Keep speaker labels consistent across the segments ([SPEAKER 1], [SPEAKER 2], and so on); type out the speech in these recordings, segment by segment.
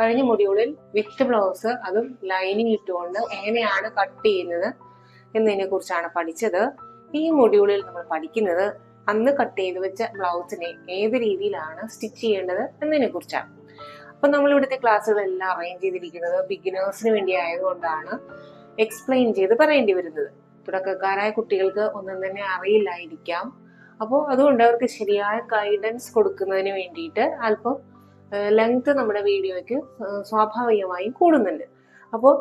[SPEAKER 1] കഴിഞ്ഞ മൊഡ്യൂളിൽ with blouse അതും ലൈനിങ് ഇട്ടുകൊണ്ട് എങ്ങനെയാണ് കട്ട് ചെയ്യുന്നത് എന്നതിനെ കുറിച്ചാണ് പഠിച്ചത്. ഈ മൊഡ്യൂളിൽ നമ്മൾ പഠിക്കുന്നത് അന്ന് കട്ട് ചെയ്ത് വെച്ച ബ്ലൗസിനെ ഏത് രീതിയിലാണ് സ്റ്റിച്ച് ചെയ്യേണ്ടത് എന്നതിനെ കുറിച്ചാണ് അപ്പൊ നമ്മൾ ഇവിടുത്തെ ക്ലാസ്സുകളെല്ലാം അറേഞ്ച് ചെയ്തിരിക്കുന്നത് ബിഗിനേഴ്സിന് വേണ്ടി ആയതുകൊണ്ടാണ് എക്സ്പ്ലെയിൻ ചെയ്ത് പറയേണ്ടി വരുന്നത്. തുടക്കക്കാരായ കുട്ടികൾക്ക് ഒന്നും തന്നെ അറിയില്ലായിരിക്കാം. അപ്പോൾ അതുകൊണ്ട് അവർക്ക് ശരിയായ ഗൈഡൻസ് കൊടുക്കുന്നതിന് വേണ്ടിയിട്ട് അല്പം ലെങ്ത് നമ്മുടെ വീഡിയോയ്ക്ക് സ്വാഭാവികമായും കൂടുന്നുണ്ട്. അപ്പോൾ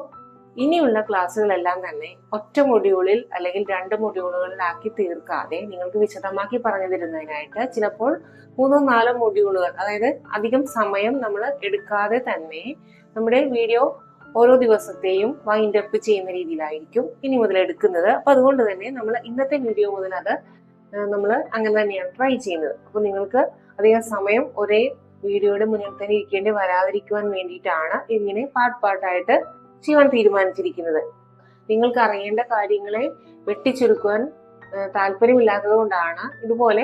[SPEAKER 1] ഇനിയുള്ള ക്ലാസ്സുകളെല്ലാം തന്നെ ഒറ്റ മൊഡ്യൂളിൽ അല്ലെങ്കിൽ രണ്ട് മൊഡ്യൂളുകളിലാക്കി തീർക്കാതെ നിങ്ങൾക്ക് വിശദമാക്കി പറഞ്ഞു തരുന്നതിനായിട്ട് ചിലപ്പോൾ മൂന്നോ നാലോ മൊഡ്യൂളുകൾ അതായത് അധികം സമയം നമ്മൾ എടുക്കാതെ തന്നെ നമ്മുടെ വീഡിയോ ഓരോ ദിവസത്തെയും വൈൻഡ് അപ്പ് ചെയ്യുന്ന രീതിയിലായിരിക്കും ഇനി മുതൽ എടുക്കുന്നത്. അപ്പൊ അതുകൊണ്ട് തന്നെ നമ്മൾ ഇന്നത്തെ വീഡിയോ മുതൽ അത് നമ്മൾ അങ്ങനെ തന്നെയാണ് ട്രൈ ചെയ്യുന്നത്. അപ്പോൾ നിങ്ങൾക്ക് അധികം സമയം ഒരേ വീഡിയോയുടെ മുന്നിൽ തന്നെ ഇരിക്കേണ്ടി വരാതിരിക്കുവാൻ വേണ്ടിയിട്ടാണ് ഇങ്ങനെ പാർട്ട് പാർട്ടായിട്ട് ചെയ്യാൻ തീരുമാനിച്ചിരിക്കുന്നത്. നിങ്ങൾക്ക് അറിയേണ്ട കാര്യങ്ങളെ വെട്ടിച്ചുരുക്കുവാൻ താല്പര്യമില്ലാത്തത് കൊണ്ടാണ് ഇതുപോലെ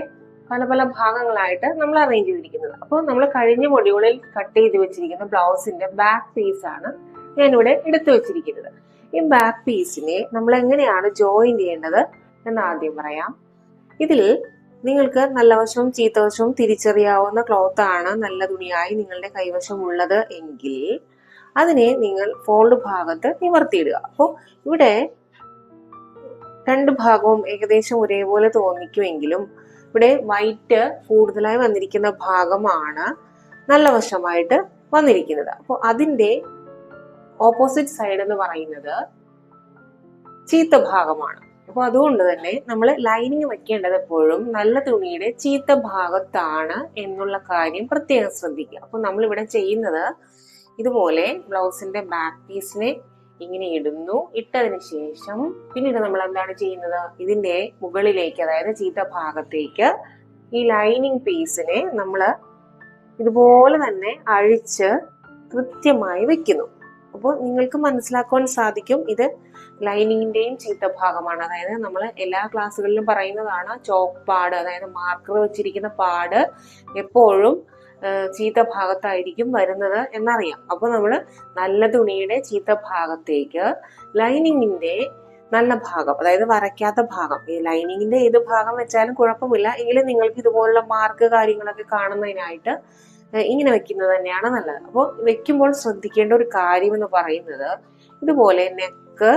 [SPEAKER 1] പല പല ഭാഗങ്ങളായിട്ട് നമ്മൾ അറേഞ്ച് ചെയ്തിരിക്കുന്നത്. അപ്പോൾ നമ്മൾ കഴിഞ്ഞ മൊഡ്യൂളിൽ കട്ട് ചെയ്ത് വെച്ചിരിക്കുന്ന ബ്ലൗസിന്റെ ബാക്ക് പീസ് ആണ് ഞാനിവിടെ എടുത്തു വെച്ചിരിക്കുന്നത്. ഈ ബാക്ക് പീസിനെ നമ്മൾ എങ്ങനെയാണ് ജോയിൻ ചെയ്യേണ്ടത് എന്ന് ആദ്യം പറയാം. ഇതിൽ നിങ്ങൾക്ക് നല്ല വശവും ചീത്തവശവും തിരിച്ചറിയാവുന്ന ക്ലോത്ത് ആണ് നല്ല തുണിയായി നിങ്ങളുടെ കൈവശം ഉള്ളത് എങ്കിൽ അതിനെ നിങ്ങൾ ഫോൾഡ് ഭാഗത്ത് നിവർത്തിയിടുക. അപ്പോൾ ഇവിടെ രണ്ട് ഭാഗവും ഏകദേശം ഒരേപോലെ തോന്നിക്കുമെങ്കിലും ഇവിടെ വൈറ്റ് കൂടുതലായി വന്നിരിക്കുന്ന ഭാഗമാണ് നല്ല വശമായിട്ട് വന്നിരിക്കുന്നത്. അപ്പോൾ അതിന്റെ ഓപ്പോസിറ്റ് സൈഡ് എന്ന് പറയുന്നത് ചീത്ത ഭാഗമാണ്. അപ്പോൾ അതുകൊണ്ട് തന്നെ നമ്മൾ ലൈനിങ് വെക്കേണ്ടത് എപ്പോഴും നല്ല തുണിയുടെ ചീത്ത ഭാഗത്താണ് എന്നുള്ള കാര്യം പ്രത്യേകം ശ്രദ്ധിക്കുക. അപ്പോൾ നമ്മൾ ഇവിടെ ചെയ്യുന്നത് ഇതുപോലെ ബ്ലൗസിന്റെ ബാക്ക് പീസിനെ ഇങ്ങനെ ഇടുന്നു. ഇട്ടതിന് ശേഷം പിന്നീട് നമ്മൾ എന്താണ് ചെയ്യുന്നത്? ഇതിന്റെ മുകളിലേക്ക് അതായത് ചീത്ത ഭാഗത്തേക്ക് ഈ ലൈനിങ് പീസിനെ നമ്മൾ ഇതുപോലെ തന്നെ അഴിച്ച് കൃത്യമായി വെക്കുന്നു. അപ്പോൾ നിങ്ങൾക്ക് മനസ്സിലാക്കുവാൻ സാധിക്കും ഇത് ലൈനിങ്ങിന്റെയും ചീത്ത ഭാഗമാണ്. അതായത് നമ്മൾ എല്ലാ ക്ലാസ്സുകളിലും പറയുന്നതാണ് ചോക്ക് പാട് അതായത് മാർക്കർ വെച്ചിരിക്കുന്ന പാട് എപ്പോഴും ചീത്ത ഭാഗത്തായിരിക്കും വരുന്നത് എന്നറിയാം. അപ്പോൾ നമ്മൾ നല്ല തുണിയുടെ ചീത്ത ഭാഗത്തേക്ക് ലൈനിങ്ങിന്റെ നല്ല ഭാഗം അതായത് വരയ്ക്കാത്ത ഭാഗം ഈ ലൈനിങ്ങിന്റെ ഏത് ഭാഗം വെച്ചാലും കുഴപ്പമില്ല. എങ്കിലും നിങ്ങൾക്ക് ഇതുപോലുള്ള മാർക്ക് കാര്യങ്ങളൊക്കെ കാണുന്നതിനായിട്ട് ഇങ്ങനെ വെക്കുന്നത് തന്നെയാണ് നല്ലത്. അപ്പോൾ വെക്കുമ്പോൾ ശ്രദ്ധിക്കേണ്ട ഒരു കാര്യം എന്ന് പറയുന്നത് ഇതുപോലെ നെക്ക്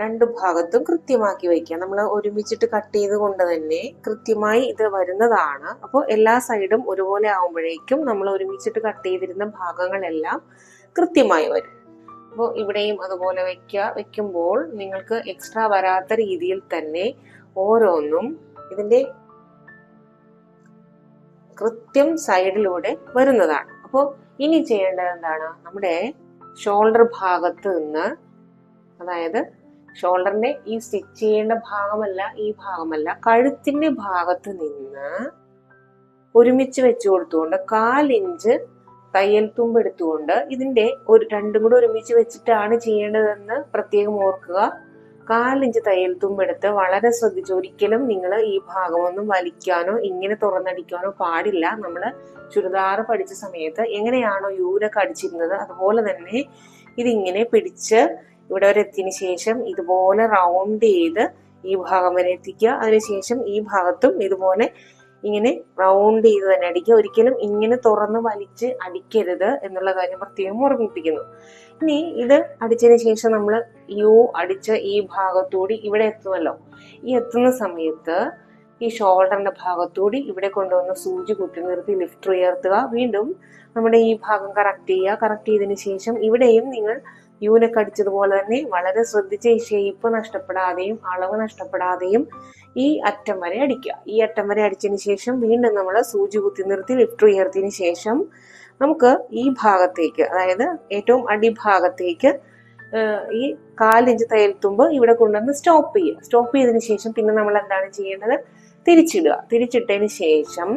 [SPEAKER 1] രണ്ടു ഭാഗത്തും കൃത്യമാക്കി വയ്ക്കുക. നമ്മൾ ഒരുമിച്ചിട്ട് കട്ട് ചെയ്ത് കൊണ്ട് തന്നെ കൃത്യമായി ഇത് വരുന്നതാണ്. അപ്പോൾ എല്ലാ സൈഡും ഒരുപോലെ ആവുമ്പോഴേക്കും നമ്മൾ ഒരുമിച്ചിട്ട് കട്ട് ചെയ്തിരുന്ന ഭാഗങ്ങളെല്ലാം കൃത്യമായി വരും. അപ്പോൾ ഇവിടെയും അതുപോലെ വയ്ക്കുക. വെക്കുമ്പോൾ നിങ്ങൾക്ക് എക്സ്ട്രാ വരാത്ത രീതിയിൽ തന്നെ ഓരോന്നും ഇതിന്റെ കൃത്യം സൈഡിലൂടെ വരുന്നതാണ്. അപ്പോൾ ഇനി ചെയ്യേണ്ടത് എന്താണ്? നമ്മുടെ ഷോൾഡർ ഭാഗത്ത് നിന്ന് അതായത് ഷോൾഡറിന്റെ ഈ സ്റ്റിച്ച് ചെയ്യേണ്ട ഭാഗമല്ല ഈ ഭാഗമല്ല. കഴുത്തിന്റെ ഭാഗത്ത് നിന്ന് ഒരുമിച്ച് വെച്ചു കൊടുത്തുകൊണ്ട് കാലിഞ്ച് തയ്യൽ തുമ്പ് എടുത്തുകൊണ്ട് ഇതിന്റെ ഒരു രണ്ടും കൂടെ ഒരുമിച്ച് വെച്ചിട്ടാണ് ചെയ്യേണ്ടതെന്ന് പ്രത്യേകം ഓർക്കുക. കാലിഞ്ച് തയ്യൽ തുമ്പെടുത്ത് വളരെ ശ്രദ്ധിച്ചു ഒരിക്കലും നിങ്ങൾ ഈ ഭാഗമൊന്നും വലിക്കാനോ ഇങ്ങനെ തുറന്നടിക്കാനോ പാടില്ല. നമ്മൾ ചുരിദാർ പഠിച്ച സമയത്ത് എങ്ങനെയാണോ യൂരൊക്കെ അടിച്ചിരുന്നത് അതുപോലെ തന്നെ ഇതിങ്ങനെ പിടിച്ച് ഇവിടെ വരെ എത്തിയതിന് ശേഷം ഇതുപോലെ റൗണ്ട് ചെയ്ത് ഈ ഭാഗം വരെ എത്തിക്കുക. അതിനുശേഷം ഈ ഭാഗത്തും ഇതുപോലെ ഇങ്ങനെ റൗണ്ട് ചെയ്ത് തന്നെ അടിക്കുക. ഒരിക്കലും ഇങ്ങനെ തുറന്ന് വലിച്ച് അടിക്കരുത് എന്നുള്ള കാര്യം പ്രത്യേകം ഓർമ്മിപ്പിക്കുന്നു. ഇനി ഇത് അടിച്ചതിന് ശേഷം നമ്മൾ യു അടിച്ച ഈ ഭാഗത്തൂടി ഇവിടെ എത്തുമല്ലോ. ഈ എത്തുന്ന സമയത്ത് ഈ ഷോൾഡറിന്റെ ഭാഗത്തൂടി ഇവിടെ കൊണ്ടുവന്ന് സൂചി കുത്തി നിർത്തി ലിഫ്റ്റ് ഉയർത്തുക. വീണ്ടും നമ്മുടെ ഈ ഭാഗം കറക്റ്റ് ചെയ്യുക. കറക്റ്റ് ചെയ്തതിന് ശേഷം ഇവിടെയും നിങ്ങൾ യൂനൊക്കെ അടിച്ചതുപോലെ തന്നെ വളരെ ശ്രദ്ധിച്ച് ഈ ഷേപ്പ് നഷ്ടപ്പെടാതെയും അളവ് നഷ്ടപ്പെടാതെയും ഈ അറ്റം വരെ അടിക്കുക. ഈ അറ്റം വരെ അടിച്ചതിന് ശേഷം വീണ്ടും നമ്മൾ സൂചി കുത്തി നിർത്തി ലിഫ്റ്റ് ഉയർത്തിയതിന് ശേഷം നമുക്ക് ഈ ഭാഗത്തേക്ക് അതായത് ഏറ്റവും അടിഭാഗത്തേക്ക് ഈ കാലിഞ്ച് തയ്യൽത്തുമ്പ് ഇവിടെ കൊണ്ടുവന്ന് സ്റ്റോപ്പ് ചെയ്യുക. സ്റ്റോപ്പ് ചെയ്തതിന് ശേഷം പിന്നെ നമ്മൾ എന്താണ് ചെയ്യേണ്ടത്? തിരിച്ചിടുക. തിരിച്ചിട്ടതിന് ശേഷം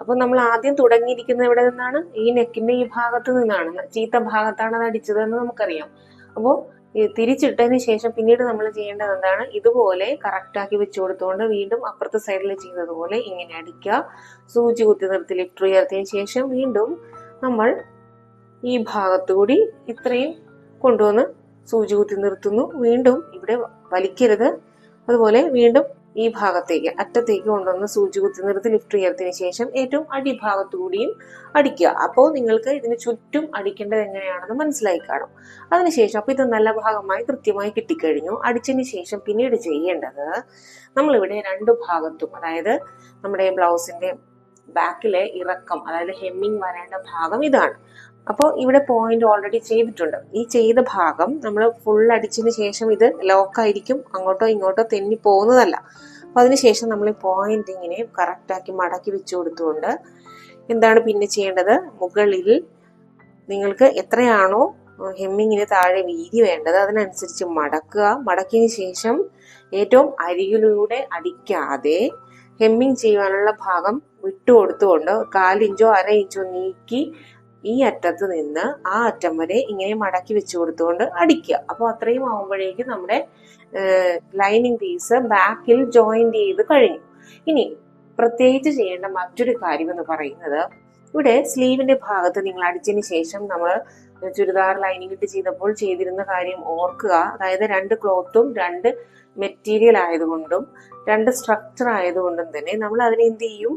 [SPEAKER 1] അപ്പൊ നമ്മൾ ആദ്യം തുടങ്ങിയിരിക്കുന്നത് എവിടെ നിന്നാണ്? ഈ നെക്കിന്റെ ഈ ഭാഗത്ത് നിന്നാണ്. ചീത്ത ഭാഗത്താണ് അത് അടിച്ചതെന്ന് നമുക്കറിയാം. അപ്പോൾ തിരിച്ചിട്ടതിന് ശേഷം പിന്നീട് നമ്മൾ ചെയ്യേണ്ടത് എന്താണ്? ഇതുപോലെ കറക്റ്റാക്കി വെച്ച് കൊടുത്തുകൊണ്ട് വീണ്ടും അപ്പുറത്തെ സൈഡിൽ ചെയ്തതുപോലെ ഇങ്ങനെ അടിക്കുക. സൂചി കുത്തി നിർത്തി ലിഫ്റ്റ് ഉയർത്തിയതിന് ശേഷം വീണ്ടും നമ്മൾ ഈ ഭാഗത്തുകൂടി ഇത്രയും കൊണ്ടുവന്ന് സൂചി കുത്തി നിർത്തുന്നു. വീണ്ടും ഇവിടെ വലിക്കരുത്. അതുപോലെ വീണ്ടും ഈ ഭാഗത്തേക്ക് അറ്റത്തേക്ക് കൊണ്ടുവന്ന് സൂചി കുത്തി നിർത്തി ലിഫ്റ്റ് ഉയർത്തിയതിനു ശേഷം ഏറ്റവും അടിഭാഗത്തു കൂടിയും അടിക്കുക. അപ്പോൾ നിങ്ങൾക്ക് ഇതിന് ചുറ്റും അടിക്കേണ്ടത് എങ്ങനെയാണെന്ന് മനസ്സിലായി കാണും. അതിനുശേഷം അപ്പോൾ ഇത് നല്ല ഭാഗമായി കൃത്യമായി കിട്ടിക്കഴിഞ്ഞു. അടിച്ചതിന് ശേഷം പിന്നീട് ചെയ്യേണ്ടത് നമ്മളിവിടെ രണ്ട് ഭാഗത്തും അതായത് നമ്മുടെ ബ്ലൗസിന്റെ ബാക്കിലെ ഇറക്കം അതായത് ഹെമ്മിങ് വരേണ്ട ഭാഗം ഇതാണ്. അപ്പോൾ ഇവിടെ പോയിന്റ് ഓൾറെഡി ചെയ്തിട്ടുണ്ട്. ഈ ചെയ്ത ഭാഗം നമ്മൾ ഫുൾ അടിച്ചതിന് ശേഷം ഇത് ലോക്കായിരിക്കും അങ്ങോട്ടോ ഇങ്ങോട്ടോ തെന്നി പോകുന്നതല്ല. അപ്പോൾ അതിനുശേഷം നമ്മൾ ഈ പോയിന്റ് ഇങ്ങനെ കറക്റ്റാക്കി മടക്കി വെച്ചു കൊടുത്തുകൊണ്ട് എന്താണ് പിന്നെ ചെയ്യേണ്ടത്? മുകളിൽ നിങ്ങൾക്ക് എത്രയാണോ ഹെമ്മിങ്ങിന് താഴെ വീതി വേണ്ടത് അതിനനുസരിച്ച് മടക്കുക. മടക്കിയതിന് ശേഷം ഏറ്റവും അരികിലൂടെ അടിക്കാതെ ഹെമ്മിങ് ചെയ്യുവാനുള്ള ഭാഗം വിട്ടു വിട്ടുകൊടുത്തുകൊണ്ട് കാലിഞ്ചോ അര ഇഞ്ചോ നീക്കി ഈ അറ്റത്ത് നിന്ന് ആ അറ്റം വരെ ഇങ്ങനെ മടക്കി വെച്ചു കൊടുത്തുകൊണ്ട് അടിക്കുക. അപ്പോൾ അത്രയും ആകുമ്പോഴേക്കും നമ്മുടെ ലൈനിങ് പീസ് ബാക്കിൽ ജോയിന്റ് ചെയ്ത് കഴിഞ്ഞു. ഇനി പ്രത്യേകിച്ച് ചെയ്യേണ്ട മറ്റൊരു കാര്യം എന്ന് പറയുന്നത് ഇവിടെ സ്ലീവിന്റെ ഭാഗത്ത് നിങ്ങൾ അടിച്ചതിന് ശേഷം നമ്മൾ ചുരിദാർ ലൈനിങ് ഇട്ട് ചെയ്തപ്പോൾ ചെയ്തിരുന്ന കാര്യം ഓർക്കുക. അതായത് രണ്ട് ക്ലോത്തും രണ്ട് മെറ്റീരിയൽ ആയതുകൊണ്ടും രണ്ട് സ്ട്രക്ചർ ആയതുകൊണ്ടും തന്നെ നമ്മൾ അതിനെ എന്ത് ചെയ്യും?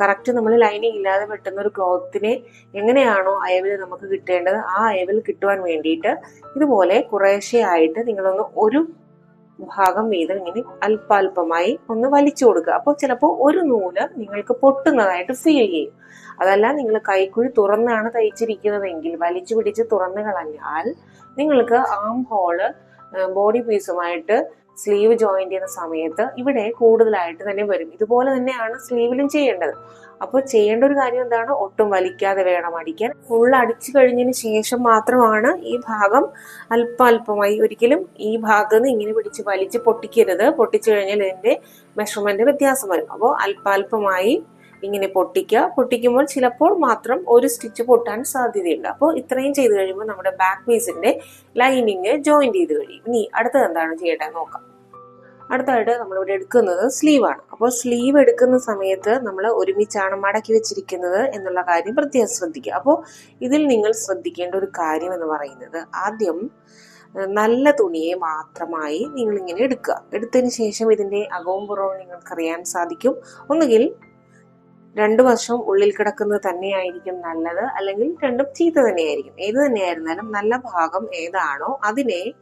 [SPEAKER 1] കറക്റ്റ് നമ്മൾ ലൈനിങ് ഇല്ലാതെ വെട്ടുന്ന ഒരു ക്ലോത്തിനെ എങ്ങനെയാണോ അയവിൽ നമുക്ക് കിട്ടേണ്ടത് ആ അയവിൽ കിട്ടുവാൻ വേണ്ടിയിട്ട് ഇതുപോലെ കുറേശ്ശെ ആയിട്ട് നിങ്ങളൊന്ന് ഒരു ഭാഗം വീതം ഇങ്ങനെ അല്പാൽപമായി ഒന്ന് വലിച്ചു കൊടുക്കുക. അപ്പോൾ ചിലപ്പോൾ ഒരു നൂൽ നിങ്ങൾക്ക് പൊട്ടുന്നതായിട്ട് ഫീൽ ചെയ്യും. അതല്ല നിങ്ങൾ കൈക്കുഴി തുറന്നാണ് തയ്ച്ചിരിക്കുന്നതെങ്കിൽ വലിച്ചു പിടിച്ച് തുറന്നു കളഞ്ഞാൽ നിങ്ങൾക്ക് ആം ഹോൾ ബോഡി പീസുമായിട്ട് സ്ലീവ് ജോയിൻ ചെയ്യുന്ന സമയത്ത് ഇവിടെ കൂടുതലായിട്ട് തന്നെ വരും. ഇതുപോലെ തന്നെയാണ് സ്ലീവിലും ചെയ്യേണ്ടത്. അപ്പോൾ ചെയ്യേണ്ട ഒരു കാര്യം എന്താണ്? ഒട്ടും വലിക്കാതെ വേണം അടിക്കാൻ. ഫുൾ അടിച്ചു കഴിഞ്ഞതിന് ശേഷം മാത്രമാണ് ഈ ഭാഗം അല്പം അല്പമായി ഒരിക്കലും ഈ ഭാഗത്ത് ഇങ്ങനെ പിടിച്ച് വലിച്ച് പൊട്ടിക്കരുത്. പൊട്ടിച്ചു കഴിഞ്ഞാൽ ഇതിന്റെ മെഷർമെന്റ് വ്യത്യാസം വരും. അപ്പോൾ അല്പാൽപമായി ഇങ്ങനെ പൊട്ടിക്കുക. പൊട്ടിക്കുമ്പോൾ ചിലപ്പോൾ മാത്രം ഒരു സ്റ്റിച്ച് പൊട്ടാൻ സാധ്യതയുണ്ട്. അപ്പോൾ ഇത്രയും ചെയ്ത് കഴിയുമ്പോൾ നമ്മുടെ ബാക്ക് പീസിന്റെ ലൈനിങ് ജോയിൻ ചെയ്ത് കഴിയും. ഇനി അടുത്തത് എന്താണ് ചെയ്യേണ്ടത് നോക്കാം. അടുത്തായിട്ട് നമ്മളിവിടെ എടുക്കുന്നത് സ്ലീവാണ് അപ്പോൾ സ്ലീവ് എടുക്കുന്ന സമയത്ത് നമ്മൾ ഒരുമിച്ചാണ് മടക്കി വെച്ചിരിക്കുന്നത് എന്നുള്ള കാര്യം പ്രത്യേകം ശ്രദ്ധിക്കുക. അപ്പോൾ ഇതിൽ നിങ്ങൾ ശ്രദ്ധിക്കേണ്ട ഒരു കാര്യം എന്ന് പറയുന്നത് ആദ്യം നല്ല തുണിയെ മാത്രമായി നിങ്ങളിങ്ങനെ എടുക്കുക. എടുത്തതിന് ശേഷം ഇതിന്റെ അകവും പുറവും നിങ്ങൾക്കറിയാൻ സാധിക്കും. ഒന്നുകിൽ രണ്ടു വർഷം ഉള്ളിൽ കിടക്കുന്നത് തന്നെയായിരിക്കും നല്ലത്. അല്ലെങ്കിൽ രണ്ടും ചീത്ത തന്നെയായിരിക്കും. ഏത് തന്നെയായിരുന്നാലും നല്ല ഭാഗം ഏതാണോ അതിനെ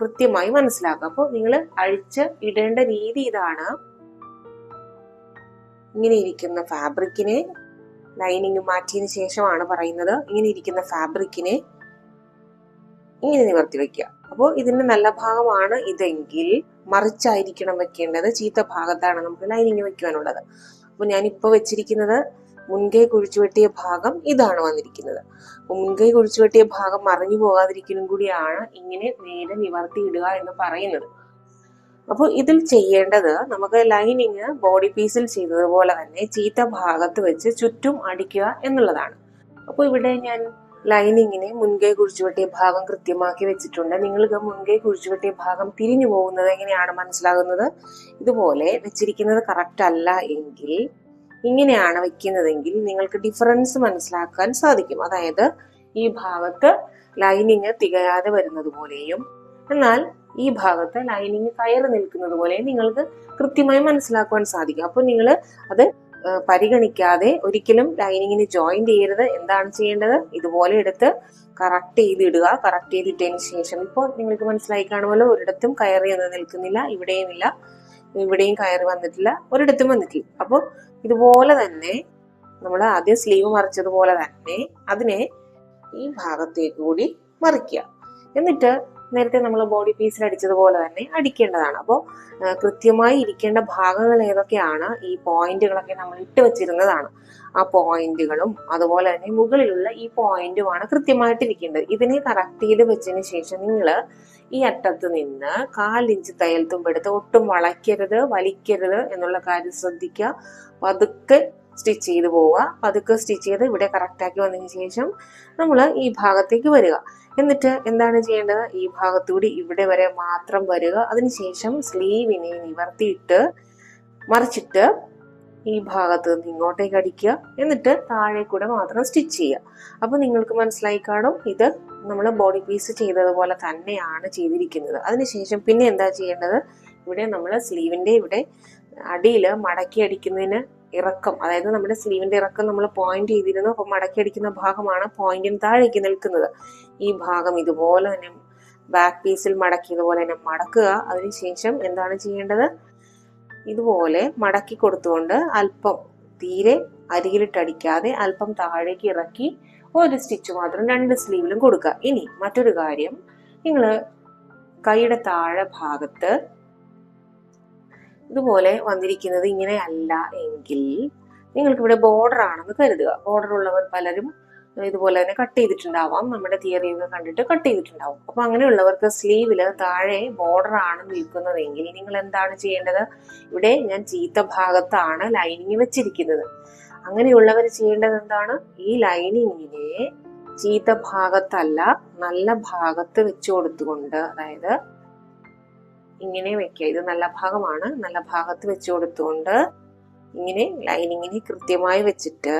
[SPEAKER 1] കൃത്യമായി മനസ്സിലാക്കുക. അപ്പോൾ നിങ്ങൾ അഴിച്ച് ഇടേണ്ട രീതി ഇതാണ്. ഇങ്ങനെ ഇരിക്കുന്ന ഫാബ്രിക്കിനെ ലൈനിങ് മാറ്റിയതിന് ശേഷമാണ് പറയുന്നത്. ഇങ്ങനെ ഇരിക്കുന്ന ഫാബ്രിക്കിനെ ഇങ്ങനെ നിവർത്തി വെക്കുക. അപ്പോൾ ഇതിന്റെ നല്ല ഭാഗമാണ് ഇതെങ്കിൽ മറിച്ചായിരിക്കണം വെക്കേണ്ടത്. ചീത്ത ഭാഗത്താണ് നമുക്ക് ലൈനിങ് വെക്കുവാനുള്ളത്. അപ്പോൾ ഞാനിപ്പോൾ വെച്ചിരിക്കുന്നത് മുൻകൈ കുഴിച്ചു വെട്ടിയ ഭാഗം ഇതാണ് വന്നിരിക്കുന്നത്. മുൻകൈ കുഴിച്ചു വെട്ടിയ ഭാഗം മറിഞ്ഞു പോകാതിരിക്കലും കൂടിയാണ് ഇങ്ങനെ നേരെ നിവർത്തി ഇടുക എന്ന് പറയുന്നത്. അപ്പോൾ ഇതിൽ ചെയ്യേണ്ടത് നമുക്ക് ലൈനിങ് ബോഡി പീസിൽ ചെയ്തതുപോലെ തന്നെ ചീത്ത ഭാഗത്ത് വെച്ച് ചുറ്റും അടിക്കുക എന്നുള്ളതാണ്. അപ്പോൾ ഇവിടെ ഞാൻ ലൈനിങ്ങിനെ മുൻകൈ കുഴിച്ചു വെട്ടിയ ഭാഗം കൃത്യമാക്കി വെച്ചിട്ടുണ്ട്. നിങ്ങൾക്ക് മുൻകൈ കുഴിച്ചു വെട്ടിയ ഭാഗം തിരിഞ്ഞു പോകുന്നത് എങ്ങനെയാണ് മനസ്സിലാകുന്നത്? ഇതുപോലെ വെച്ചിരിക്കുന്നത് കറക്റ്റ് അല്ല എങ്കിൽ ഇങ്ങനെയാണ് വെക്കുന്നതെങ്കിൽ നിങ്ങൾക്ക് ഡിഫറൻസ് മനസ്സിലാക്കാൻ സാധിക്കും. അതായത് ഈ ഭാഗത്ത് ലൈനിങ് തികയാതെ വരുന്നത് പോലെയും എന്നാൽ ഈ ഭാഗത്ത് ലൈനിങ് കയറി നിൽക്കുന്നത് പോലെയും നിങ്ങൾക്ക് കൃത്യമായി മനസ്സിലാക്കുവാൻ സാധിക്കും. അപ്പോൾ നിങ്ങൾ അത് പരിഗണിക്കാതെ ഒരിക്കലും ലൈനിങ്ങിന് ജോയിൻ ചെയ്യരുത്. എന്താണ് ചെയ്യേണ്ടത്? ഇതുപോലെ എടുത്ത് കറക്റ്റ് ചെയ്തിടുക. കറക്റ്റ് ചെയ്തിട്ടതിന് ശേഷം ഇപ്പോൾ നിങ്ങൾക്ക് മനസ്സിലായി കാണുമല്ലോ ഒരിടത്തും കയറി ഒന്നും നിൽക്കുന്നില്ല ഇവിടെയും ഇല്ല ഇവിടെയും കയറി വന്നിട്ടില്ല ഒരിടത്തും വന്നിട്ടില്ല. അപ്പോൾ ഇതുപോലെ തന്നെ നമ്മൾ ആദ്യം സ്ലീവ് മറിച്ചതുപോലെ തന്നെ അതിനെ ഈ ഭാഗത്തേക്ക് കൂടി മറിക്കുക. എന്നിട്ട് നേരത്തെ നമ്മൾ ബോഡി പീസിൽ അടിച്ചതുപോലെ തന്നെ അടിക്കേണ്ടതാണ്. അപ്പോൾ കൃത്യമായി ഇരിക്കേണ്ട ഭാഗങ്ങൾ ഏതൊക്കെയാണ്? ഈ പോയിന്റുകളൊക്കെ നമ്മൾ ഇട്ട് വെച്ചിരുന്നതാണ്. ആ പോയിന്റുകളും അതുപോലെ തന്നെ മുകളിലുള്ള ഈ പോയിന്റുമാണ് കൃത്യമായിട്ട് ഇരിക്കേണ്ടത്. ഇതിനെ കറക്റ്റ് ചെയ്ത് വെച്ചതിന് ശേഷം നിങ്ങൾ ഈ അറ്റത്ത് നിന്ന് കാലിഞ്ച് തയ്യൽ തുമ്പെടുത്ത് ഒട്ടും വളയ്ക്കരുത് വലിക്കരുത് എന്നുള്ള കാര്യം ശ്രദ്ധിക്കുക. പതുക്കെ സ്റ്റിച്ച് ചെയ്ത് പോവുക. പതുക്കെ സ്റ്റിച്ച് ചെയ്ത് ഇവിടെ കറക്റ്റാക്കി വന്നതിന് ശേഷം നമ്മൾ ഈ ഭാഗത്തേക്ക് വരിക. എന്നിട്ട് എന്താണ് ചെയ്യേണ്ടത്? ഈ ഭാഗത്തുകൂടി ഇവിടെ വരെ മാത്രം വരിക. അതിനുശേഷം സ്ലീവിനെ നിവർത്തിയിട്ട് മറിച്ചിട്ട് ഈ ഭാഗത്ത് നിന്ന് ഇങ്ങോട്ടേക്ക് അടിക്കുക. എന്നിട്ട് താഴെ കൂടെ മാത്രം സ്റ്റിച്ച് ചെയ്യുക. അപ്പോൾ നിങ്ങൾക്ക് മനസ്സിലായി കാണും ഇത് നമ്മൾ ബോഡി പീസ് ചെയ്തതുപോലെ തന്നെയാണ് ചെയ്തിരിക്കുന്നത്. അതിനുശേഷം പിന്നെ എന്താ ചെയ്യേണ്ടത്? ഇവിടെ നമ്മൾ സ്ലീവിന്റെ ഇവിടെ അടിയിൽ മടക്കി അടിക്കുന്നതിന് ഇറക്കം അതായത് നമ്മുടെ സ്ലീവിന്റെ ഇറക്കം നമ്മൾ പോയിന്റ് ചെയ്തിരുന്നു. അപ്പോൾ മടക്കി അടിക്കുന്ന ഭാഗമാണ് പോയിന്റിന് താഴേക്ക് നിൽക്കുന്നത്. ഈ ഭാഗം ഇതുപോലെ തന്നെ ബാക്ക് പീസിൽ മടക്കിയതുപോലെ തന്നെ മടക്കുക. അതിനുശേഷം എന്താണ് ചെയ്യേണ്ടത്? ഇതുപോലെ മടക്കി കൊടുത്തുകൊണ്ട് അല്പം തീരെ അരികിലിട്ടടിക്കാതെ അല്പം താഴേക്ക് ഇറക്കി ഒരു സ്റ്റിച്ച് മാത്രം രണ്ട് സ്ലീവിലും കൊടുക്കുക. ഇനി മറ്റൊരു കാര്യം നിങ്ങൾ കൈയുടെ താഴെ ഭാഗത്ത് ഇതുപോലെ വന്നിരിക്കുന്നത് ഇങ്ങനെ അല്ല എങ്കിൽ നിങ്ങൾക്ക് ഇവിടെ ബോർഡർ ആണെന്ന് കരുതുക. ബോർഡർ ഉള്ളവർ പലരും ഇതുപോലെ തന്നെ കട്ട് ചെയ്തിട്ടുണ്ടാവാം. നമ്മുടെ തിയറി ഒക്കെ കണ്ടിട്ട് കട്ട് ചെയ്തിട്ടുണ്ടാവും. അപ്പൊ അങ്ങനെയുള്ളവർക്ക് സ്ലീവിൽ താഴെ ബോർഡർ ആണ് നിൽക്കുന്നതെങ്കിൽ നിങ്ങൾ എന്താണ് ചെയ്യേണ്ടത്? ഇവിടെ ഞാൻ ചീത്ത ഭാഗത്താണ് ലൈനിങ് വെച്ചിരിക്കുന്നത്. അങ്ങനെയുള്ളവർ ചെയ്യേണ്ടത് എന്താണ്? ഈ ലൈനിങ്ങിനെ ചീത്ത ഭാഗത്തല്ല നല്ല ഭാഗത്ത് വെച്ചു കൊടുത്തുകൊണ്ട് അതായത് ഇങ്ങനെ വെക്കുക. ഇത് നല്ല ഭാഗമാണ്. നല്ല ഭാഗത്ത് വെച്ച് കൊടുത്തുകൊണ്ട് ഇങ്ങനെ ലൈനിങ്ങിനെ കൃത്യമായി വെച്ചിട്ട്